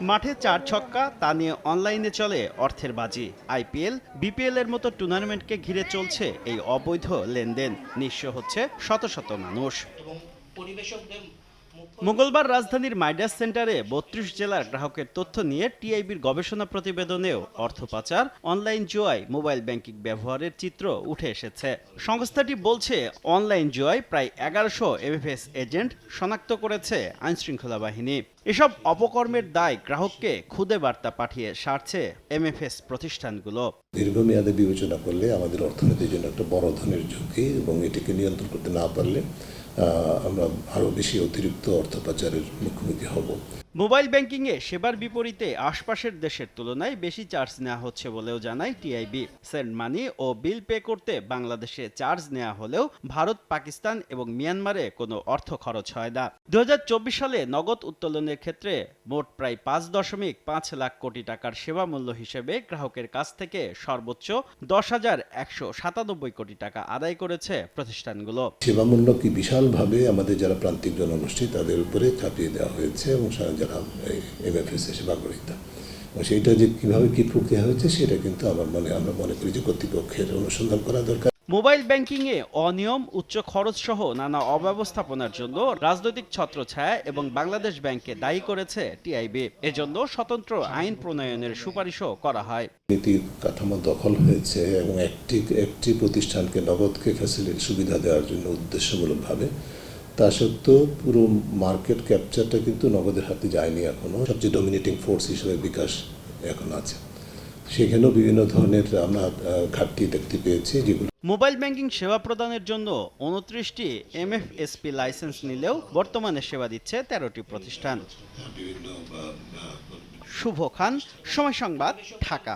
মাঠে চার ছক্কা, তা নিয়ে অনলাইনে চলে অর্থের বাজি। আইপিএল, বিপিএল এর মতো টুর্নামেন্টকে ঘিরে চলছে এই অবৈধ লেনদেন। নিঃস্ব হচ্ছে শত শত মানুষ। এবং পরিবেশকদের মঙ্গলবার রাজধানীর মাইডাস সেন্টারে বত্রিশ জেলার গ্রাহকের তথ্য নিয়ে টিআইবির গবেষণা প্রতিবেদনেও অর্থ পাচার, অনলাইন জুয়ায় মোবাইল ব্যাংকিং ব্যবহারের চিত্র উঠে এসেছে। সংস্থাটি বলছে, অনলাইন জুয়ায় প্রায় এগারোশো এমএফএস এজেন্ট শনাক্ত করেছে আইনশৃঙ্খলা বাহিনী। এসব অপকর্মের দায় গ্রাহককে খুদে বার্তা পাঠিয়ে সারছে এমএফএস প্রতিষ্ঠানগুলো। দীর্ঘমেয়াদে বিবেচনা করলে আমাদের অর্থনীতির জন্য একটা বড় ধরনের ঝুঁকি এবং এটিকে নিয়ন্ত্রণ করতে না পারলে আমরা আরও বেশি অতিরিক্ত অর্থ পাচারের মুখোমুখি হব। মোবাইল ব্যাংকিংয়ে সেবার বিপরীতে আশপাশের দেশের তুলনায় বেশি চার্জ নেওয়া হচ্ছে বলেও জানায় টিআইবি। সেন্ড মানি ও বিল পে করতে বাংলাদেশে চার্জ নেওয়া হলেও ভারত, পাকিস্তান এবং মিয়ানমারে কোনো অর্থ খরচ হয় না। দু হাজার চব্বিশ সালে নগদ উত্তোলনের ক্ষেত্রে মোট প্রায় পাঁচ দশমিক পাঁচ লাখ কোটি টাকার সেবা মূল্য হিসেবে গ্রাহকের কাছ থেকে সর্বোচ্চ দশ হাজার একশো সাতানব্বই কোটি টাকা আদায় করেছে প্রতিষ্ঠানগুলো। সেবামূল্য কি বিশালভাবে আমাদের যারা প্রান্তিক জনগোষ্ঠী, তাদের উপরে চাপিয়ে দেওয়া হয়েছে এবং সা- যারা এমএফএস গ্রহীতা এবং সেইটা যে কীভাবে কি প্রক্রিয়া হয়েছে সেটা কিন্তু আমার মনে আমরা মনে করি যে কর্তৃপক্ষের অনুসন্ধান করা দরকার। মোবাইল ব্যাংকিংয়ে অনিয়ম উচ্চ খরচ সহ নানা অব্যবস্থাপনার জন্য রাজনৈতিক ছত্রছায়া এবং বাংলাদেশ ব্যাংককে দায়ী করেছে টিআইবি এজন্য স্বতন্ত্র আইন প্রণয়নের সুপারিশও করা হয়। নীতি কাঠামো দখল হয়েছে এবং একটি একটি প্রতিষ্ঠানকে নগদকে ফ্যাসিলিটি সুবিধা দেওয়ার জন্য উদ্দেশ্যমূলকভাবে তা সত্ত্বেও পুরো মার্কেট ক্যাপচারটা কিন্তু নগদের হাতে যায়নি এখনও সবচেয়ে ডমিনেটিং ফোর্স হিসেবে বিকাশ এখন আছে। সেখানেও বিভিন্ন ধরনের আমরা ঘাটতি দেখতে পেয়েছি যেগুলো মোবাইল ব্যাংকিং সেবা প্রদানের জন্য উনত্রিশটি এমএফএসপি লাইসেন্স নিলেও বর্তমানে সেবা দিচ্ছে তেরোটি প্রতিষ্ঠান। শুভ খান সময় সংবাদ ঢাকা।